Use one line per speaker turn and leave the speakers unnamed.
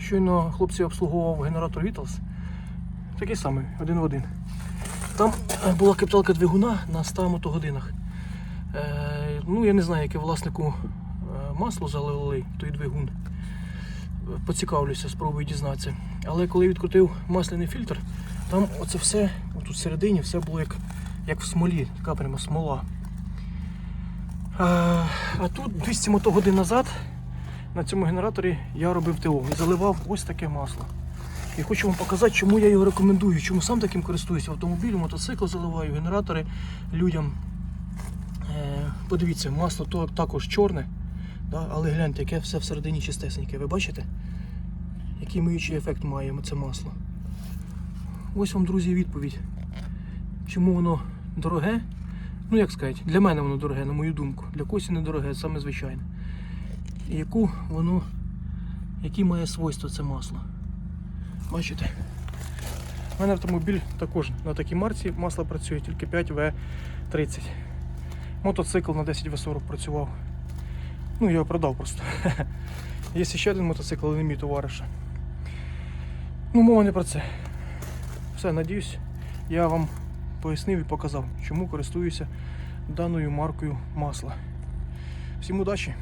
щойно хлопці обслуговував генератор Vitals. Такий самий, один в один. Там е, була капталка двигуна на 100 мотогодинах. Е, ну, я не знаю, яке власнику е, масло залили, той двигун. Поцікавлюся, спробую дізнатися. Але коли відкрутив масляний фільтр, там оце все, тут всередині, все було як, як в смолі, така прямо смола. А, а тут 200 мотогодин назад на цьому генераторі я робив ТО і заливав ось таке масло. І хочу вам показати, чому я його рекомендую, чому сам таким користуюся. Автомобіль, мотоцикл заливаю, генератори людям. Е, подивіться, масло також чорне, але гляньте, яке все всередині чистесеньке. Ви бачите? Який миючий ефект має це масло. Ось вам, друзі, відповідь. Чому воно дороге? Ну, як сказати, для мене воно дороге, на мою думку. Для когось недороге, саме звичайне. Яку воно, які має свойства це масло. Бачите? У мене автомобіль також на такій марці масло працює тільки 5В30. Мотоцикл на 10В40 працював. Ну, я його продав просто. Є ще один мотоцикл, але не мій товариша. Ну, мова не про це. Все, надіюсь, я вам пояснив і показав, чому користуюся даною маркою масла. Всім удачі!